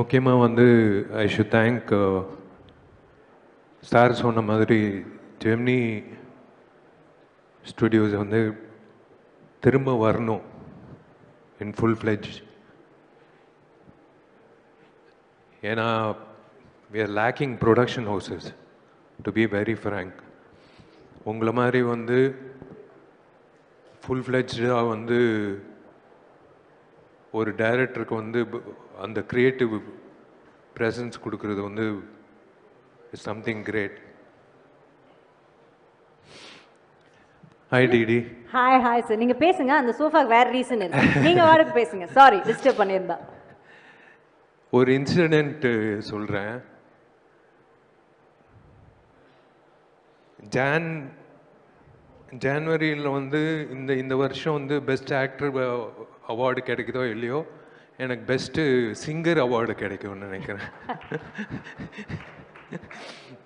முக்கியமாக வந்து I should thank sir சொன்ன மாதிரி ஜெமினி ஸ்டுடியோஸ் வந்து திரும்ப வரணும். இன் ஃபுல் ஃப்ளெஜ் ஏன்னா we are lacking production houses to be very frank உங்களை மாதிரி வந்து ஃபுல் ஃப்ளெஜாக வந்து ஒரு டைரக்டருக்கு வந்து அந்த க்ரியேட்டிவ் ப்ரெசன்ஸ் கொடுக்கறது வந்து something great hi DD hi hi sir நீங்க பேசுங்க அந்த சோஃபாக்கு வேற ரீசன் இருக்கு. நீங்க வாடகை பேசுங்க. சாரி டிஸ்டர்ப் பண்ணியிருந்தா. ஒரு இன்சிடெண்ட் சொல்கிறேன் ஜான் ஜான்வரியில் வந்து இந்த இந்த வருஷம் வந்து பெஸ்ட் ஆக்டர் அவார்டு கிடைக்குதோ இல்லையோ எனக்கு பெஸ்ட்டு சிங்கர் அவார்டு கிடைக்கும்னு நினைக்கிறேன்.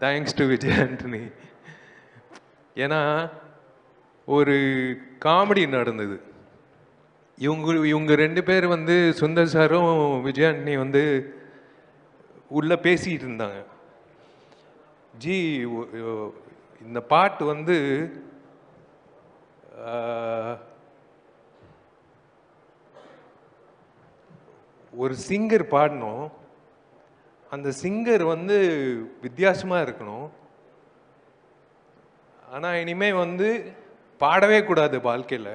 தேங்க்ஸ் டு விஜய் ஆண்டனி ஏன்னா ஒரு காமெடி நடந்தது. இவங்க இவங்க ரெண்டு பேர் வந்து சுந்தர் சாரும் விஜய் ஆண்டனி வந்து உள்ளே பேசிகிட்டு இருந்தாங்க. ஜி இந்த பாட்டு வந்து ஒரு சிங்கர் பாடணும். அந்த சிங்கர் வந்து வித்தியாசமாக இருக்கணும். ஆனால் இனிமேல் வந்து பாடவே கூடாது வாழ்க்கையில்.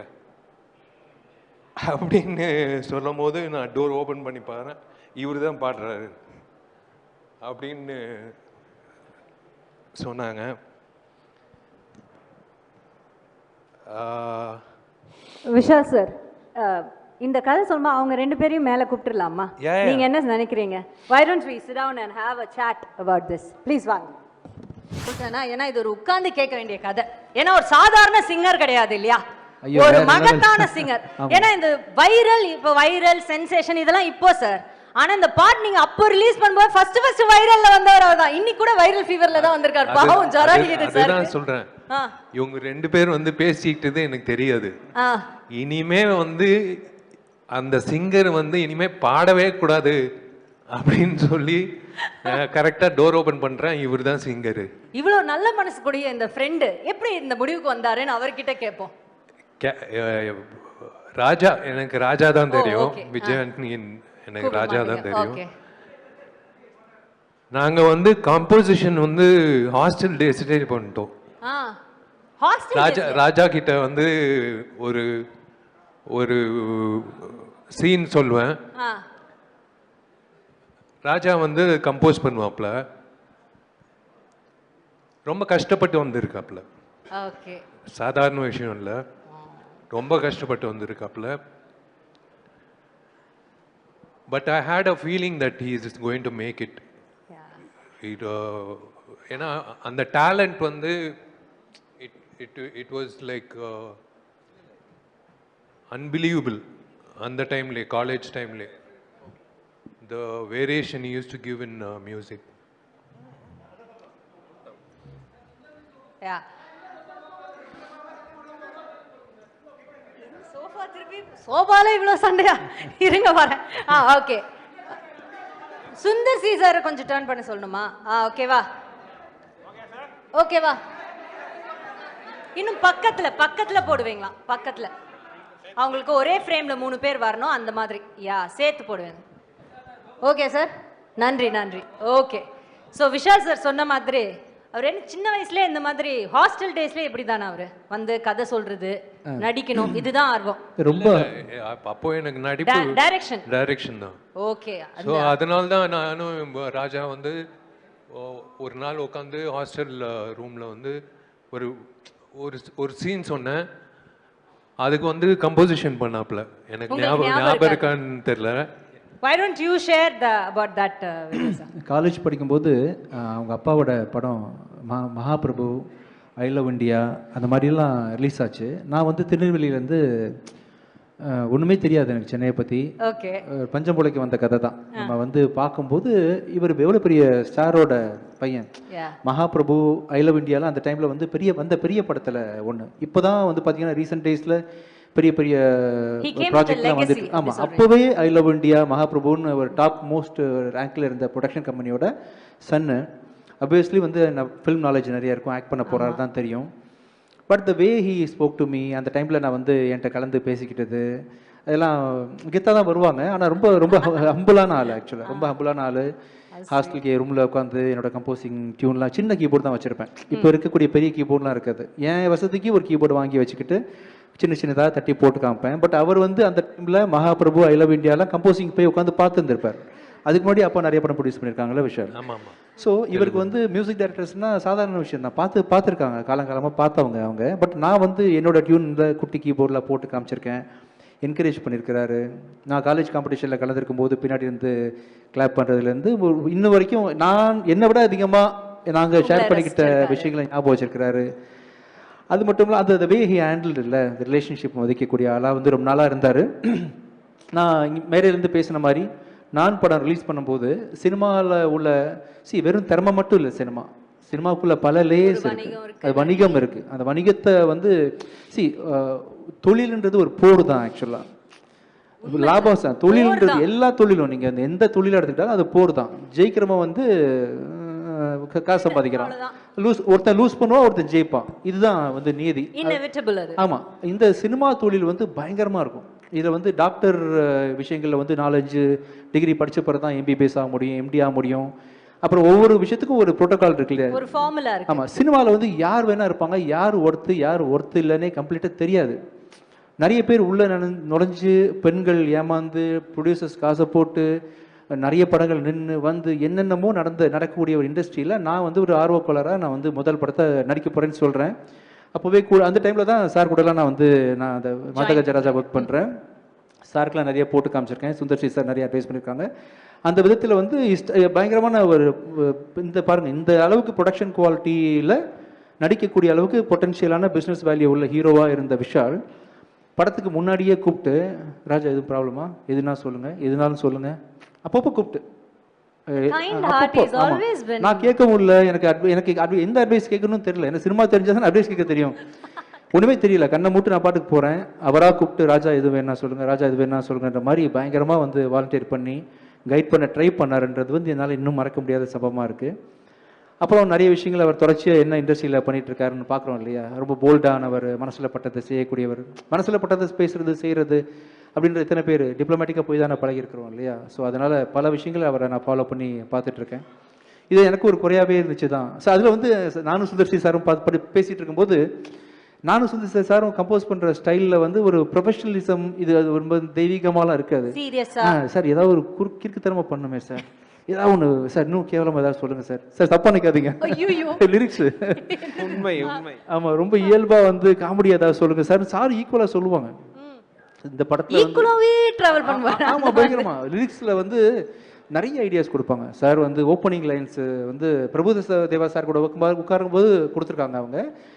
அப்படின்னு சொல்லும் போது நான் டோர் ஓப்பன் பண்ணி பாடுறேன். இவர் தான் பாடுறாரு. அப்படின்னு சொன்னாங்க. விஷா சார் இந்த கதை சொல்லுமா அவங்க ரெண்டு பேரையும் மேல கூப்பிட்டுலாமா. நீங்க என்ன நினைக்கிறீங்க? Why don't we sit down and have a chat about this? Please வாங்க. ஏன்னா இது ஒரு உட்கார்ந்து கேட்க வேண்டிய கதை. ஏன்னா ஒரு சாதாரண சிங்கர் கிடையாது இல்லையா? ஒரு. மகத்தான சிங்கர். ஏன்னா இந்த வைரல் இப்ப வைரல் சென்சேஷன் இதெல்லாம் இப்போ சார் ஆனா இந்த பாட்டு நீங்க அப்போ ரிலீஸ் பண்ணும்போது ஃபர்ஸ்ட் ஃபர்ஸ்ட் வைரல்ல வந்தவர் தான் இன்னி கூட வைரல் ஃபீவர்ல தான் வந்திருக்காரு. பாவம் ஜரம் அடிக்குது சார் அதுதான் சொல்றேன். இவங்க ரெண்டு பேர் வந்து பேசிக்கிட்டது எனக்கு தெரியாது. இனிமே வந்து அந்த சிங்கர் வந்து இனிமே பாடவே கூடாது அப்படின்னு சொல்லி கரெக்டா டோர் ஓபன் பண்றேன் இவர் தான் சிங்கரு இவ்வளவு நல்ல மனசு கூடிய இந்த ஃப்ரெண்டு எப்படி இந்த முடிவுக்கு வந்தாருன்னு அவர்கிட்ட கேட்போம் ராஜா எனக்கு ராஜா தான் தெரியும் okay. விஜய் ஆ. ஆண்டனியின் எனக்கு ராஜா தான். தெரியும் Okay. நாங்க வந்து காம்போசிஷன் வந்து ஹாஸ்டல் டேஸ்டே பண்ணிட்டோம் ராஜா ராஜா கிட்ட வந்து ஒரு ஒரு சீன் சொல்லுவேன் ராஜா வந்து கம்போஸ் பண்ணுவாப்ல. ரொம்ப கஷ்டப்பட்டு வந்திருக்காப்ல. சாதாரண விஷயம் இல்லை. ரொம்ப கஷ்டப்பட்டு வந்திருக்காப்ல. But I hate a feeling that he is going to make it uh, ஏன்னா அந்த டேலண்ட் வந்து it it it was like unbelievable அந்த டைம்லே college டைம்லே the variation used to give in music yeah sofa திருப்பி சோஃபால இவ்வளோ சண்டையா? இருங்க வரேன் ஆ ஓகே சுந்தர் சீசரை கொஞ்சம் டர்ன் பண்ண சொல்லணுமா? ஆ ஓகேவா ஓகேவா இன்னும் பக்கத்தில் பக்கத்தில் போடுவீங்களா? பக்கத்தில். அவங்களுக்கு ஒரே ஃப்ரேம்ல மூணு பேர் வரணும் அந்த மாதிரி. யா சேர்த்து போடுவேன். ஓகே சார் நன்றி நன்றி. ஓகே ஸோ விஷால் சார் சொன்ன மாதிரி அவர் என்ன சின்ன வயசுலயே இந்த மாதிரி ஹாஸ்டல் டேஸ்லயே இப்படி தானே அவரு? வந்து கதை சொல்றது நடிக்கணும் இதுதான் ஆர்வம். ரொம்ப அப்போ எனக்கு நடிப்பு டைரக்ஷன் டைரக்ஷன் தான். ஓகே ஸோ அதனால தான் நானும் ராஜா வந்து ஓ- ஒரு நாள் உட்காந்து ஹாஸ்டல் ரூமில் வந்து ஒரு ஒரு ஒரு சீன் சொன்னேன். அதுக்கு வந்து கம்போசிஷன் பண்ணாப்புல எனக்கு ஞாபகம் ஞாபகம் ஞாபகம் இருக்கா? இருக்கான்னு தெரியல why don't you share the about that uh, Vijay sir? College படிக்கும்போது அஹ், அவங்க அப்பாவோட படம் மகா மகாபிரபு ஐ லவ் இந்தியா அந்த மாதிரிலாம் ரிலீஸ் ஆச்சு நான் வந்து திருநெல்வேலியிலேருந்து ஒன்றுமே தெரியாது எனக்கு சென்னையை பற்றி okay பஞ்சம்புலைக்கு வந்த கதை தான். நம்ம வந்து பார்க்கும்போது இவர் எவ்வளோ பெரிய ஸ்டாரோட பையன். மகாபிரபு ஐ லவ் இந்தியாலாம் அந்த டைமில் வந்து பெரிய வந்த பெரிய படத்தில் ஒன்று இப்போ தான் வந்து பார்த்தீங்கன்னா ரீசெண்ட் டேஸில் பெரிய பெரிய ப்ராஜெக்ட்லாம் வந்துட்டு ஆமாம் அப்போவே ஐ லவ் இந்தியா மகாபிரபுன்னு ஒரு டாப் மோஸ்ட் ரேங்க்ல இருந்த ப்ரொடக்ஷன் கம்பெனியோட சன்னு அப்வியஸ்லி வந்து நான் ஃபிலிம் நாலேஜ் நிறைய இருக்கும் ஆக்ட் பண்ண போகிறாரு தான் தெரியும். But the way he spoke to me அந்த டைமில் நான் வந்து என்கிட்ட கலந்து பேசிக்கிட்டது அதெல்லாம் கெத்தாக தான் வருவாங்க. ஆனால் ரொம்ப ரொம்ப ஹம்புளான ஆள் ஆக்சுவலாக ரொம்ப ஹம்புளான ஆள். ஹாஸ்டலுக்கு ரூமில் உட்காந்து என்னோட கம்போசிங் டியூன்லாம் சின்ன கீபோர்டு தான் வச்சுருப்பேன். இப்போ இருக்கக்கூடிய பெரிய கீபோர்ட்லாம் இருக்காது. என் வசதிக்கு ஒரு கீபோர்டு வாங்கி வச்சுக்கிட்டு சின்ன சின்னதாக தட்டி போட்டு காமிப்பேன். பட் அவர் வந்து அந்த டைமில் மகாபிரபு ஐ லவ் இந்தியாலாம் கம்போசிங் போய் உட்காந்து பார்த்துருந்துருப்பார். அதுக்கு முன்னாடி அப்பா நிறைய படம் ப்ரொடியூஸ் பண்ணியிருக்காங்களே விஷயம் ஆமா ஆமா ஸோ இவருக்கு வந்து மியூசிக் டைரக்டர்ஸ்னா சாதாரண விஷயம் தான் பார்த்து பார்த்துருக்காங்க. காலங்காலமாக பார்த்தவங்க அவங்க. பட் நான் வந்து என்னோட டியூன்ல குட்டி கீபோர்டில் போட்டு காமிச்சிருக்கேன். என்கரேஜ் பண்ணியிருக்கிறாரு. நான் காலேஜ் காம்படிஷனில் கலந்துருக்கும் போது பின்னாடி இருந்து கிளாப் பண்ணுறதுலேருந்து இன்ன வரைக்கும் நான் என்னை விட அதிகமாக நாங்கள் ஷேர் பண்ணிக்கிட்ட விஷயங்களை ஞாபகம் வச்சிருக்கிறாரு. அது மட்டும் இல்லை அந்த வே ஹி ஹேண்டில் இல்லை இந்த ரிலேஷன்ஷிப் மதிக்கக்கூடிய ஆளாக வந்து ரொம்ப நாளாக இருந்தார். நான் இங்க மேடையிலேருந்து பேசின மாதிரி நான் படம் ரிலீஸ் பண்ணும்போது சினிமாவில் உள்ள சி வெறும் திறமை மட்டும் இல்லை சினிமா. சினிமாவுக்குள்ள பல லேயர்ஸ் இருக்கு. அது வணிகம் இருக்கு. அந்த வணிகத்தை வந்து சி தொழில்ன்றது ஒரு போர் தான் ஆக்சுவலாக லாபம் சார் தொழில்ன்றது எல்லா தொழிலும். நீங்க அந்த எந்த தொழிலை எடுத்துக்கிட்டாலும் அது போர் தான். ஜெயிக்கிறவன் வந்து காசு சம்பாதிக்கிறான். லூஸ் ஒருத்தன் லூஸ் பண்ணுவான் ஒருத்தன் ஜெயிப்பான். இதுதான் வந்து நீதி. ஆமா. இந்த சினிமா தொழில் வந்து பயங்கரமா இருக்கும். இதுல வந்து டாக்டர் விஷயங்கள்ல வந்து நாலஞ்சு டிகிரி படிச்ச பிறகு தான் எம்பிபிஎஸ் ஆக முடியும் எம்டி ஆக முடியும். அப்புறம் ஒவ்வொரு விஷயத்துக்கும் ஒரு புரோட்டோகால் இருக்கு இல்லையா? ஒரு ஃபார்முலா இருக்கு. ஆமா சினிமாவில் வந்து யார் வேணா இருப்பாங்க யார் ஒர்த்து யார் ஒர்த்து இல்லைன்னே கம்ப்ளீட்டாக தெரியாது. நிறைய பேர் உள்ள நுழைஞ்சு- நுழைஞ்சு பெண்கள் ஏமாந்து ப்ரொடியூசர்ஸ் காசை போட்டு நிறைய படங்கள் நின்று வந்து என்னென்னமோ நடந்த நடக்கக்கூடிய ஒரு இண்டஸ்ட்ரியில் நான் வந்து ஒரு ஆர்வக்கோளராக நான் வந்து முதல் படத்தை நடிக்க போகிறேன்னு சொல்கிறேன் அப்போவே கூட அந்த டைமில் தான் சார் கூடலாம் நான் வந்து நான் அந்த மாதகஜராஜா ஒர்க் பண்ணுறேன் சாருக்கெலாம் நிறைய போட்டு காமிச்சிருக்கேன். சுந்தர் சி சார் நிறைய அட்வைஸ் பண்ணியிருக்காங்க அந்த விதத்தில் வந்து இஷ்ட பயங்கரமான ஒரு இந்த பாருங்க இந்த அளவுக்கு ப்ரொடக்ஷன் குவாலிட்டியில் நடிக்கக்கூடிய அளவுக்கு பொட்டன்ஷியலான பிஸ்னஸ் வேல்யூ உள்ள ஹீரோவாக இருந்த விஷால் படத்துக்கு முன்னாடியே கூப்பிட்டு ராஜா எதுவும் ப்ராப்ளமா எதுனா சொல்லுங்க. எதுனாலும் சொல்லுங்க. அப்பப்போ கூப்பிட்டு. நான் கேட்க முடியல. எனக்கு எனக்கு எந்த அட்வைஸ் கேட்கணும்னு தெரியல. எனக்கு சினிமா தெரிஞ்சா அட்வைஸ் கேட்க தெரியும். ஒண்ணுமே தெரியல. கண்ணை மூட்டு நான் பாட்டுக்கு போறேன். அவரா கூப்பிட்டு ராஜா எது வேணா சொல்லுங்க. ராஜா எது வேணா சொல்லுங்கன்ற மாதிரி பயங்கரமா வந்து வாலண்டியர் பண்ணி கைட் பண்ண ட்ரை பண்ணாருன்றது வந்து என்னால் இன்னும் மறக்க முடியாத சம்பவமா இருக்கு. அப்புறம் நிறைய விஷயங்கள் அவர் தொடர்ச்சியாக என்ன இண்டஸ்ட்ரியில் பண்ணிட்டு இருக்காருன்னு பார்க்குறோம் இல்லையா? ரொம்ப போல்டானவர் மனசில் பட்டதை செய்யக்கூடியவர். மனசில் பட்டதை பேசுறது செய்கிறது அப்படின்ற எத்தனை பேர் டிப்ளமேட்டிக்காக போய் தான் நான் பழகிருக்கிறோம் இல்லையா? ஸோ அதனால் பல விஷயங்களை அவரை நான் ஃபாலோ பண்ணி பார்த்துட்டு இருக்கேன். இது எனக்கு ஒரு குறையாவே இருந்துச்சு தான். ஸோ அதில் வந்து நானும் சுந்தர்சி சாரும் பார்த்து படி பேசிகிட்டு இருக்கும்போது நானும் சுந்தர்சி சாரும் கம்போஸ் பண்ணுற ஸ்டைலில் வந்து ஒரு ப்ரொஃபஷனலிசம் இது அது ரொம்ப தெய்வீகமாலாம் இருக்காது. சார் ஏதாவது ஒரு குறு கிறுக்குத்தனமா பண்ணுமே சார் ஏதாவது ஒன்று சார் இன்னும் கேவலமா ஏதாவது சொல்லுங்க சார் சார் தப்பா நினைக்காதீங்க. லிரிக்ஸ் உண்மை உண்மை. ஆமா ரொம்ப இயல்பா வந்து காமெடி ஏதாவது சொல்லுங்க சார் சார் ஈக்குவலா சொல்லுவாங்க. இந்த படத்துல ஈக்குவலாவே டிராவல் பண்ணுவாரு. ஆமா பயங்கரமா. லிரிக்ஸ்ல வந்து நிறைய ஐடியாஸ் கொடுப்பாங்க. சார் வந்து ஓப்பனிங் லைன்ஸ் வந்து பிரபுத தேவா சார் கூட உட்காரும் போது கொடுத்துருக்காங்க அவங்க.